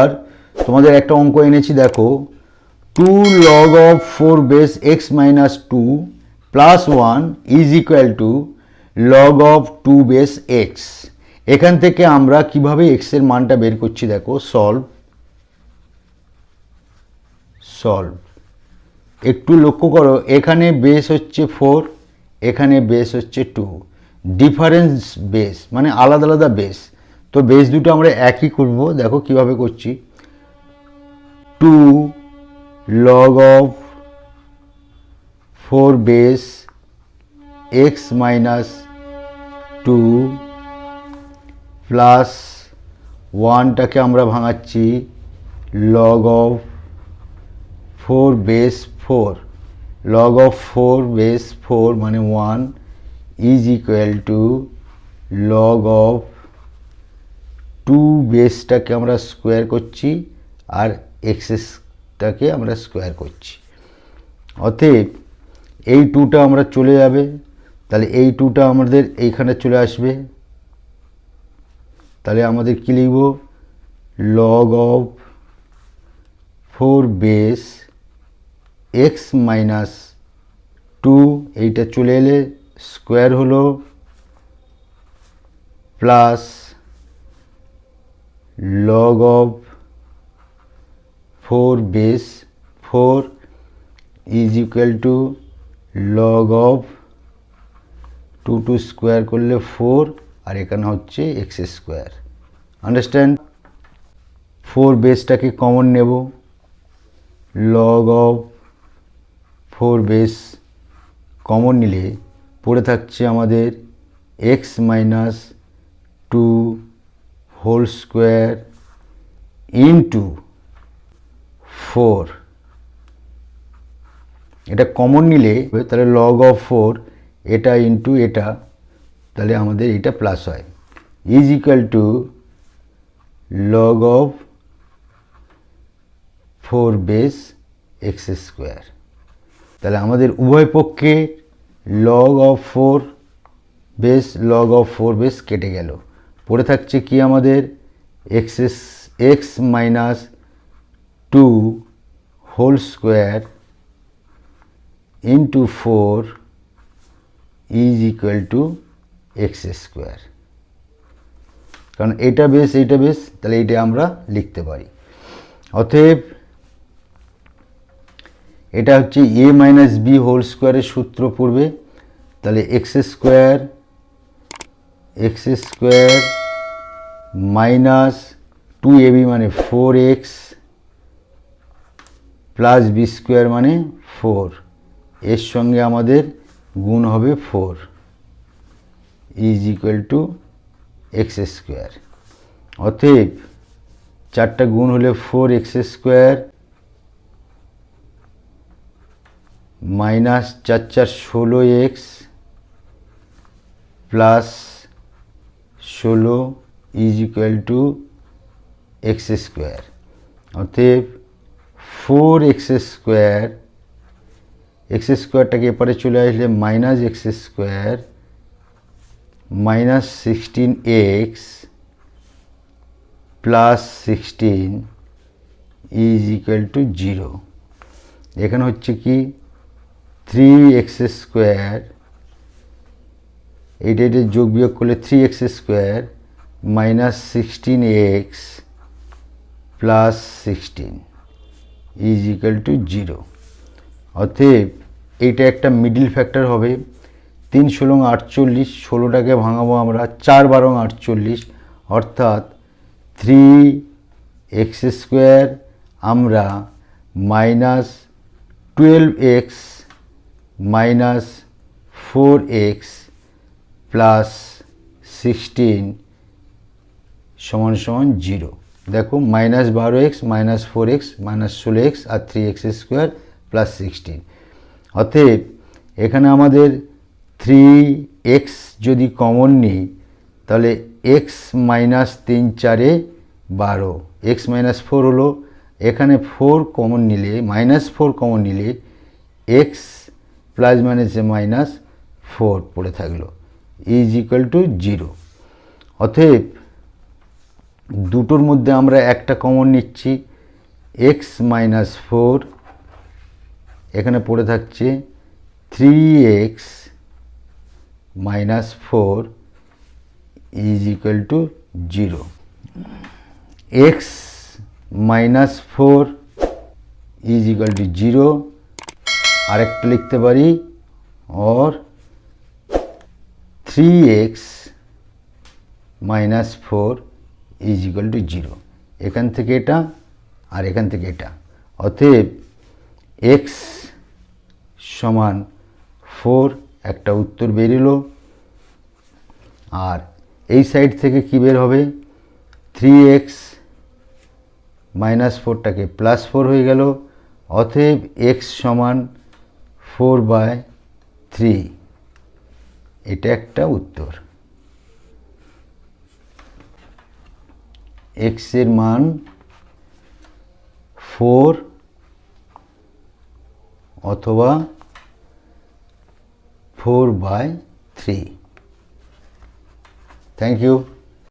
আর তোমাদের একটা অঙ্ক এনেছি, দেখো। Two log of four base x minus two plus one is equal to log of two base x এখান থেকে আমরা কীভাবে এক্সের মানটা বের করছি, দেখো সলভ সলভ একটু লক্ষ্য করো, এখানে বেস হচ্ছে ফোর এখানে বেস হচ্ছে টু ডিফারেন্স বেস মানে আলাদা আলাদা বেস তো বেস দুটো আমরা একই করব। দেখো কীভাবে করছি। Two log of four base x minus two plus ওয়ানটাকে আমরা ভাঙাচ্ছি log of four base four log of four base four মানে one is equal to log of বেসটাকে আমরা স্কোয়ার করছি আর এক্সেসটাকে আমরা স্কোয়ার করছি। অতএব এই টুটা আমরা চলে যাবে। তাহলে এই টুটা আমাদের এইখানে চলে আসবে। তাহলে আমাদের কী লিখব? Log of four base x minus two এইটা চলে এলে স্কোয়ার হলো plus log of four base four is equal to log of two two square করলে ফোর আর এখানে হচ্ছে এক্স স্কোয়ার আন্ডারস্ট্যান্ড ফোর বেসটাকে কমন নেব? Log of four base common নিলে পড়ে থাকছে আমাদের x minus whole square into four এটা কমন নিলে তাহলে লগ অফ ফোর এটা ইন্টু এটা, তাহলে আমাদের এটা প্লাস হয়। Is equal to log of four base x square তাহলে আমাদের উভয় পক্ষে log of four base log of four base কেটে গেল। পড়ে থাকছে কি আমাদের? X x minus two whole square into four is equal to x square কারণ এটা বেস এইটা বেস তাহলে এইটা আমরা লিখতে পারি। অতএব এটা হচ্ছে এ মাইনাস বি হোল স্কোয়ারের সূত্র পড়বে। তাহলে x square x square minus two a b মানে four x plus b square মানে ফোর এর সঙ্গে আমাদের গুণ হবে four is equal to x square অতএব চারটা গুণ হলে ফোর এক্স স্কোয়ার মাইনাস চার চার ষোলো এক্স প্লাস ষোলো is equal to x square অতএব ফোর এক্স স্কোয়ার এক্স স্কোয়ারটাকে এপারে চলে আসলে minus x square minus sixteen x plus sixteen is equal to zero এখানে হচ্ছে কি? থ্রি এক্স স্কোয়ার এইটা এটা যোগ বিয়োগ করলে three x square minus sixteen x plus sixteen is equal to zero অতএব এইটা একটা মিডিল ফ্যাক্টর হবে। তিন ষোলং আটচল্লিশ, ষোলোটাকে ভাঙাবো আমরা, চার বারং আটচল্লিশ, অর্থাৎ থ্রি এক্স স্কোয়ার আমরা minus twelve x minus four x plus sixteen সমান সমান জিরো দেখো মাইনাস বারো x minus four x minus ষোলো এক্স আর three x square plus sixteen অতএব, এখানে আমাদের থ্রি এক্স যদি কমন নিই, তাহলে এক্স মাইনাস তিন চারে বারো। এক্স মাইনাস ফোর হলো, এখানে ফোর কমন নিলে মাইনাস ফোর কমন নিলে এক্স প্লাস মাইনাসে মাইনাস ফোর পড়ে থাকল। ইজ ইকুয়াল টু জিরো অতএব দুটোর মধ্যে আমরা একটা কমন নিচ্ছি এক্স মাইনাস ফোর এখানে পড়ে থাকছে three x minus four is equal to zero x minus four is equal to zero আরেকটা লিখতে পারি or three x minus four is equal to zero এখান থেকে এটা আর এখান থেকে এটা। অতএব এক্স সমান ফোর একটা উত্তর বেরিলো আর এই সাইড থেকে কি বের হবে? থ্রি এক্স মাইনাস ফোরটাকে প্লাস ফোর হয়ে গেল। অতএব এক্স সমান ফোর বাই থ্রি এটা একটা উত্তর। এক্সের মান ফোর অথবা four by three thank you